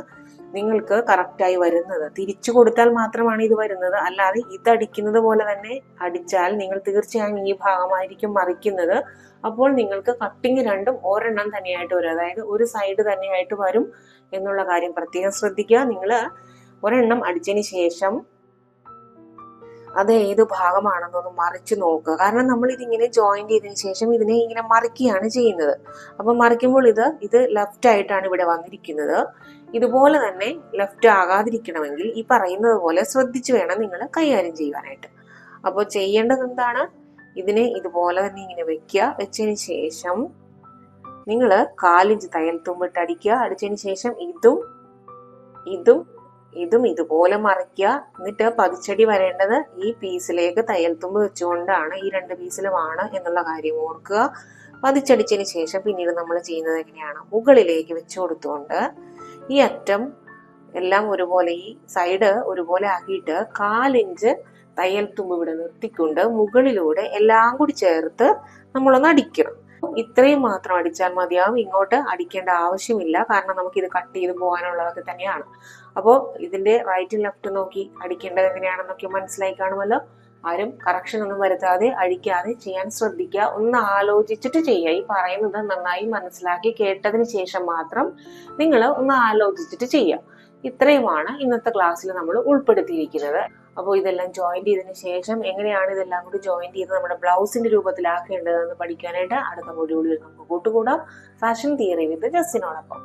[SPEAKER 1] നിങ്ങൾക്ക് കറക്റ്റായി വരുന്നത്. തിരിച്ചു കൊടുത്താൽ മാത്രമാണ് ഇത് വരുന്നത്. അല്ലാതെ ഇത് അടിക്കുന്നത് പോലെ തന്നെ അടിച്ചാൽ നിങ്ങൾ തീർച്ചയായും ഈ ഭാഗമായിരിക്കും മറിക്കുന്നത്. അപ്പോൾ നിങ്ങൾക്ക് കട്ടിങ് രണ്ടും ഒരെണ്ണം തന്നെയായിട്ട് വരും. അതായത് ഒരു സൈഡ് തന്നെയായിട്ട് വരും എന്നുള്ള കാര്യം പ്രത്യേകം ശ്രദ്ധിക്കുക. നിങ്ങൾ ഒരെണ്ണം അടിച്ചതിന് ശേഷം അത് ഏത് ഭാഗമാണെന്നൊന്ന് മറിച്ച് നോക്കുക. കാരണം നമ്മൾ ഇതിങ്ങനെ ജോയിൻ ചെയ്തതിന് ശേഷം ഇതിനെ ഇങ്ങനെ മറിക്കുകയാണ് ചെയ്യുന്നത്. അപ്പം മറിക്കുമ്പോൾ ഇത് ഇത് ലെഫ്റ്റ് ആയിട്ടാണ് ഇവിടെ വന്നിരിക്കുന്നത്. ഇതുപോലെ തന്നെ ലെഫ്റ്റ് ആകാതിരിക്കണമെങ്കിൽ ഈ പറയുന്നത് പോലെ ശ്രദ്ധിച്ചു വേണം നിങ്ങൾ കൈകാര്യം ചെയ്യുവാനായിട്ട്. അപ്പോൾ ചെയ്യേണ്ടത് എന്താണ്? ഇതിനെ ഇതുപോലെ തന്നെ ഇങ്ങനെ വെക്കുക. വെച്ചതിന് ശേഷം നിങ്ങൾ കാലിഞ്ച് തയ്യൽ തുമ്പിട്ട് അടിക്കുക. അടിച്ചതിന് ശേഷം ഇതും ഇതും ഇതും ഇതുപോലെ മറിക്കുക. എന്നിട്ട് പതിച്ചടി വരേണ്ടത് ഈ പീസിലേക്ക് തയ്യൽ തുമ്പ് വെച്ചുകൊണ്ടാണ് ഈ രണ്ട് പീസിലുമാണ് എന്നുള്ള കാര്യം ഓർക്കുക. പതിച്ചടിച്ചതിന് ശേഷം പിന്നീട് നമ്മൾ ചെയ്യുന്നത് എങ്ങനെയാണ്? മുകളിലേക്ക് വെച്ചു കൊടുത്തുകൊണ്ട് ഈ അറ്റം എല്ലാം ഒരുപോലെ ഈ സൈഡ് ഒരുപോലെ ആക്കിയിട്ട് കാലിഞ്ച് തയ്യൽ തുമ്പ് ഇവിടെ നിർത്തിക്കൊണ്ട് മുകളിലൂടെ എല്ലാം കൂടി ചേർത്ത് നമ്മളൊന്ന് അടിക്കണം. ഇത്രയും മാത്രം അടിച്ചാൽ മതിയാവും. ഇങ്ങോട്ട് അടിക്കേണ്ട ആവശ്യമില്ല. കാരണം നമുക്ക് ഇത് കട്ട് ചെയ്ത് പോകാനുള്ളതൊക്കെ തന്നെയാണ്. അപ്പോൾ ഇതിന്റെ റൈറ്റ് ലെഫ്റ്റ് നോക്കി അടിക്കേണ്ടത് എങ്ങനെയാണെന്നൊക്കെ മനസ്സിലായി കാണുമല്ലോ. ആരും കറക്ഷൻ ഒന്നും വരുത്താതെ അഴിക്കാതെ ചെയ്യാൻ ശ്രദ്ധിക്കുക. ഒന്ന് ആലോചിച്ചിട്ട് ചെയ്യുക. ഈ പറയുന്നത് നന്നായി മനസ്സിലാക്കി കേട്ടതിന് ശേഷം മാത്രം നിങ്ങൾ ഒന്ന് ആലോചിച്ചിട്ട് ചെയ്യുക. ഇത്രയുമാണ് ഇന്നത്തെ ക്ലാസ്സിൽ നമ്മൾ ഉൾപ്പെടുത്തിയിരിക്കുന്നത്. അപ്പോൾ ഇതെല്ലാം ജോയിന്റ് ചെയ്തതിന് ശേഷം എങ്ങനെയാണ് ഇതെല്ലാം കൂടി ജോയിൻ ചെയ്ത് നമ്മുടെ ബ്ലൗസിന്റെ രൂപത്തിലാക്കേണ്ടതെന്ന് പഠിക്കാനായിട്ട് അടുത്ത മൊഡ്യൂളിൽ നമുക്ക് കൂട്ടുകൂടാം. ഫാഷൻ തിയറി വിത്ത് ജസ്റ്റിനോടൊപ്പം